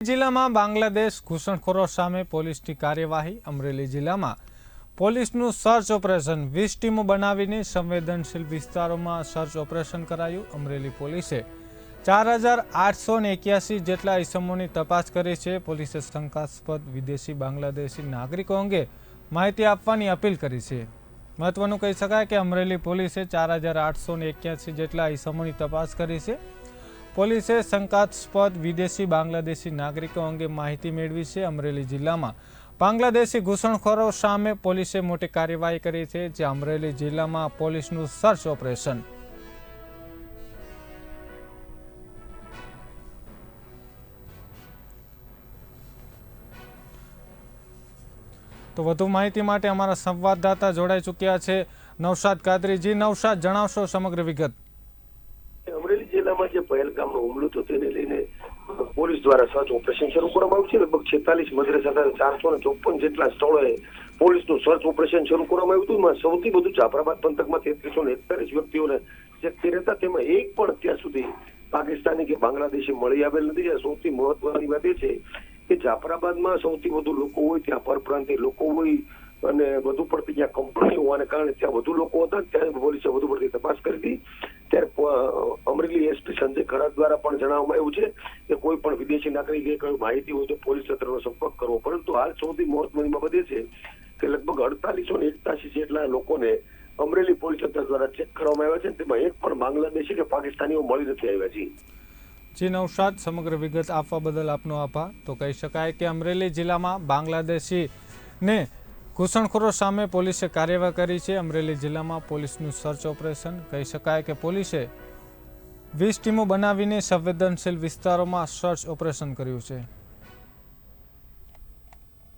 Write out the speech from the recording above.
જિલ્લામાં બાંગ્લાદેશ ઘૂસણખોરો સામે પોલીસની કાર્યવાહી, અમરેલી જિલ્લામાં. પોલીસનું સર્ચ ઓપરેશન, વીસ ટીમો બનાવીને સંવેદનશીલ વિસ્તારોમાં સર્ચ ઓપરેશન કરાયું અમરેલી પોલીસે. ચાર હજાર આઠસો ને જેટલા ઇસમોની તપાસ કરી છે પોલીસે શંકાસ્પદ વિદેશી બાંગ્લાદેશી નાગરિકો અંગે માહિતી આપવાની અપીલ કરી છે. મહત્વનું કહી શકાય કે અમરેલી પોલીસે ચાર હજાર આઠસો ને એક્યાસી જેટલા ઇસમોની તપાસ કરી છે પોલીસે શંકાસ્પદ વિદેશી બાંગ્લાદેશી નાગરિકો અંગે માહિતી મેળવી છે અમરેલી જિલ્લામાં. બાંગ્લાદેશી ઘૂસણખોરો સામે પોલીસે મોટી કાર્યવાહી કરી છે, જે અમરેલી જિલ્લામાં પોલીસનું સર્ચ ઓપરેશન. તો વધુ માહિતી માટે અમારા સંવાદદાતા જોડાઈ ચૂક્યા છે. નવશાદ કાદરીજી નવશાદ જણાવશો સમગ્ર વિગત. પહેલગામનો હુમલો તો તેને લઈને પોલીસ દ્વારા સર્ચ ઓપરેશન શરૂ કરવામાં આવ્યું છે. લગભગ છેતાલીસ મદ્રેસા ચારસો ને ચોપન જેટલા સ્થળોએ પોલીસનું સર્ચ ઓપરેશન શરૂ કરવામાં આવ્યું હતું. સૌથી વધુ જાફરાબાદ પંથકમાં તેત્રીસો ને એકતાલીસ વ્યક્તિઓને જે રહેતા હતા, તેમાં એક પણ અત્યાર સુધી પાકિસ્તાની કે બાંગ્લાદેશી મળી આવેલ નથી. સૌથી મહત્વની વાત એ છે કે જાફરાબાદમાં સૌથી વધુ લોકો હોય, ત્યાં પરપ્રાંતિય લોકો હોય અને વધુ પડતી જ્યાં કંપનીઓ હોવાને કારણે ત્યાં વધુ લોકો હતા. ત્યારે પોલીસે વધુ પડતી તપાસ કરી હતી ત્યારે પ- અમરેલી એસપી સંજય ખરાત દ્વારા પણ જણાવવામાં આવ્યું છે કે કોઈ પણ વિદેશી નાગરિકે કોઈ માહિતી હોય તો પોલીસ તંત્રનો સંપર્ક કરવો. પરંતુ હાલ સૌથી મહત્વની બાબત એ છે કે લગભગ અડતાલીસો ને એકતાસી જેટલા લોકોને અમરેલી પોલીસ તંત્ર દ્વારા ચેક કરવામાં આવ્યા છે. તેમાં એક પણ બાંગ્લાદેશી કે પાકિસ્તાનીઓ મળી નથી આવ્યા. છે જી, નૌશાદ, સમગ્ર વિગત આપવા બદલ આપનો આભાર. તો કહી શકાય કે અમરેલી જિલ્લામાં બાંગ્લાદેશી ને ઘૂસણખોરો સામે પોલીસે કાર્યવાહી કરી છે. અમરેલી જિલ્લામાં પોલીસનું સર્ચ ઓપરેશન. કહી શકાય કે પોલીસે વીસ ટીમો બનાવીને સંવેદનશીલ વિસ્તારોમાં સર્ચ ઓપરેશન કર્યું છે.